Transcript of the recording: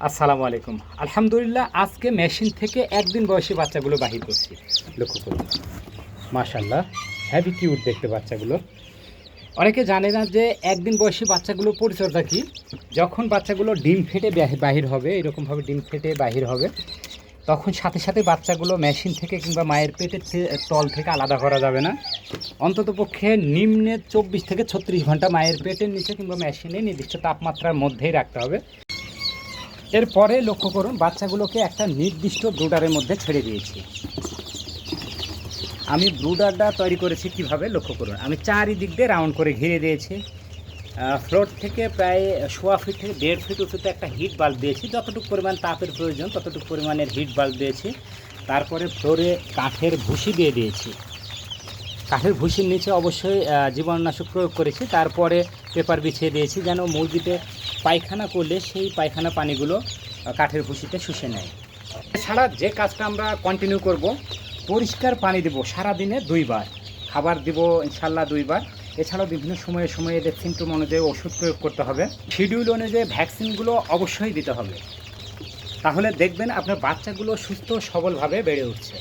আসসালামু আলাইকুম। আলহামদুলিল্লাহ, আজকে মেশিন থেকে একদিন বয়সী বাচ্চাগুলো বাহির করছি। লক্ষ্য করুন। মাশাল্লাহ হ্যাভি কিউট দেখতে বাচ্চাগুলো। অনেকে জানে না যে একদিন বয়সী বাচ্চাগুলো পরিচর্যা কী? যখন বাচ্চাগুলো ডিম ফেটে বাহি- বাহির হবে, এরকমভাবে ডিম ফেটে বাহির হবে, তখন সাথে সাথে বাচ্চাগুলো মেশিন থেকে কিংবা মায়ের পেটের তল থেকে আলাদা করা যাবে না। অন্তত পক্ষে নিম্নে চব্বিশ থেকে ছত্রিশ ঘণ্টা মায়ের পেটের নিচে কিংবা মেশিনে নির্দিষ্ট তাপমাত্রার মধ্যেই রাখতে হবে। এরপরে লক্ষ্য করুন, বাচ্চাগুলোকে একটা নির্দিষ্ট ব্রুডারের মধ্যে ছেড়ে দিয়েছি। আমি ব্রুডারটা তৈরি করেছি কীভাবে? লক্ষ্য করুন, আমি চারিদিক দিয়ে রাউন্ড করে ঘিরে দিয়েছি। ফ্লোর থেকে প্রায় সোয়া ফিট থেকে দেড় ফিট উঁচুতে একটা হিট বাল্ব দিয়েছি। যতটুকু পরিমাণ তাপের প্রয়োজন, ততটুকু পরিমাণের হিট বাল্ব দিয়েছি। তারপরে ফ্লোরে কাঠের ভুসি দিয়ে দিয়েছি। কাঠের ভুসির নিচে অবশ্যই জীবাণুনাশক প্রয়োগ করেছি। তারপরে পেপার বিছিয়ে দিয়েছি যেন মুরগিতে পায়খানা করলে সেই পায়খানা পানিগুলো কাঠের ভুসিতে শুষে নেয়। এছাড়া যে কাজটা আমরা কন্টিনিউ করব, পরিষ্কার পানি দেব সারাদিনে দুইবার। খাবার দিব ইনশাল্লাহ দুইবার। এছাড়াও বিভিন্ন সময়ে সময়ে এদের সিমটম অনুযায়ী ওষুধ প্রয়োগ করতে হবে। শিডিউল অনুযায়ী ভ্যাকসিনগুলো অবশ্যই দিতে হবে। তাহলে দেখবেন আপনার বাচ্চাগুলো সুস্থ সবলভাবে বেড়ে উঠছে।